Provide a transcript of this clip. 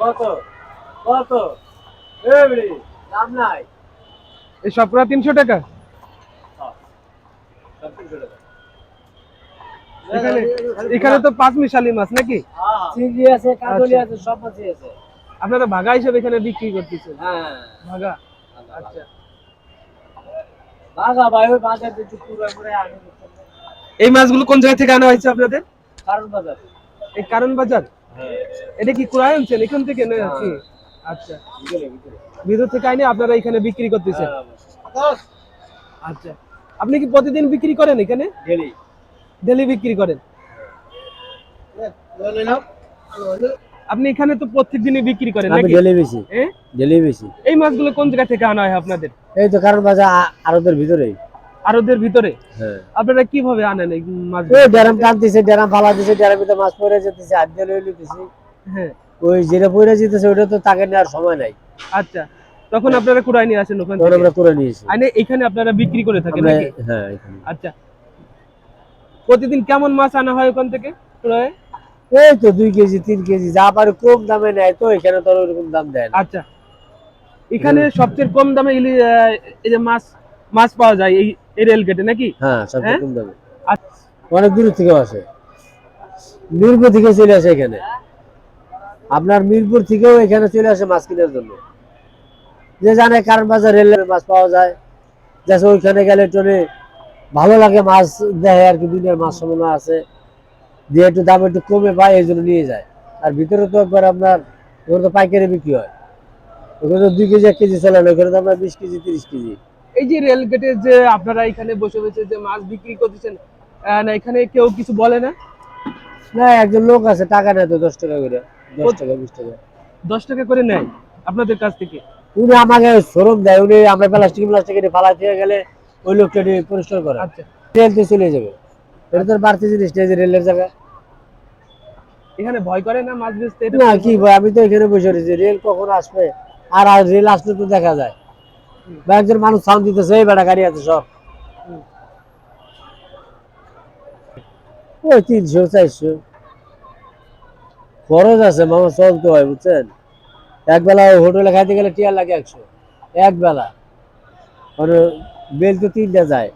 কত? কত? দাম নাই। এই সবকটা তিনশো টাকা? টাকা। এখানে এখানে তো পাঁচ মিশালি মাছ নাকি? চিংড়ি আছে কাতলি আচ্ছা। আছে সব মাছই আছে। আপনারা ভাগা হিসেবে এখানে বিক্রি করতেছেন? হ্যাঁ ভাগা? আচ্ছা। ভাই ওই বাজার পুরো এই মাছগুলো কোন জায়গা থেকে আনা হয়েছে আপনাদের? কারণ বাজার। এই কারণ বাজার? হ্যাঁ এটা কি কুড়ায় আনছেন? এখান থেকে না কি? আচ্ছা। ভিতরে থেকে আইনে আপনারা এখানে বিক্রি করতেছেন? হ্যাঁ আচ্ছা। আপনি কি প্রতিদিন বিক্রি করেন এখানে? গেলি ডেলি বিক্রি করেন? আপনি এখানে তো প্রত্যেক দিনই বিক্রি করেন নাকি? ডেলি বেশি এ? ডেলি বেশি এই মাছগুলো কোন জায়গা থেকে আনা হয় আপনাদের? এই তো কারণ বাজার আ- আড়তের ভিতরেই। আরদের ভিতরে? হ্যাঁ। আপনারা কীভাবে আনেন এই মাছ? ওই ড্যারাম টানতেছে ড্যারাম ফালা দিছে ড্যারাম ভিতরে মাছ পড়ে যেতেছে হাত দিয়ে লই লইতেছে। হ্যাঁ। ওই যেটা পড়ে যেতেছে ওটা তো তাকে নেওয়ার সময় নাই। আচ্ছা তখন আপনারা কুড়াই নিয়ে আসেন ওখান তখন আমরা করে নিয়েছি আইনে এখানে আপনারা বিক্রি করে থাকেন নাকি? হ্যাঁ এখানে। আচ্ছা। প্রতিদিন কেমন মাছ আনা হয় ওখান থেকে কুড়ায় এই তো দুই কেজি তিন কেজি যা পারে কম দামে নেয় তো এখানে তো ওরকম দাম দেয় আচ্ছা। এখানে সবচেয়ে কম দামে এই যে মাছ মাছ পাওয়া যায় এই এই রেল গেটে নাকি? হ্যাঁ হ্যাঁ? দামে। আচ্ছা। অনেক দূর থেকেও আসে। মিরপুর থেকে চলে আসে এখানে। আপনার মিরপুর থেকেও এখানে চলে আসে মাছ কেনার জন্য। যে জানে কারণ বাজার রেলের মাছ পাওয়া যায়। যাচ্ছে ওইখানে গেলে টনে ভালো লাগে মাছ দেখে আর কি দুনিয়ার মাছ সময় আছে। দিয়ে একটু দাম একটু কমে পায় এই জন্য নিয়ে যায়। আর ভিতরে তো একবার আপনার ওখানে তো পাইকারি বিক্রি হয়। ওখানে তো দুই কেজি এক কেজি চলে না ওখানে তো আপনার বিশ কেজি তিরিশ কেজি। এই যে রেল গেটে যে আপনারা এখানে বসে বসে যে মাছ বিক্রি করতেছেন না এখানে কেউ কিছু বলে না? না একজন লোক আছে টাকা নেয় তো দশ টাকা করে দশ টাকা বিশ টাকা। দশ টাকা করে নেয় আপনাদের কাছ থেকে? উনি আমাকে শোরুম দেয় উনি আমরা প্লাস্টিক প্লাস্টিক এনে ফালাই দিয়ে গেলে ওই লোকটা পরিষ্কার করে। আচ্ছা। রেলতে চলে যাবে। এটা তো বাড়তি জিনিস যে রেলের জায়গা এখানে ভয় করে না মাছ বেচতে? না কি ভয়? আমি তো এখানে বসে রয়েছি। রেল কখন আসবে? আর আর রেল আসলে তো দেখা যায়। বা মানুষ সাউন্ড দিতেছে, এই বেটা গাড়ি আছে সব। ওই তিনশো, চারশো। খরচ আছে, মামা, চলতে হয়, বুঝছেন? একবেলা হোটেলে খাইতে গেলে টিয়ার লাগে একশো। এক বেলা। মানে বেল তো তিনটা যায়।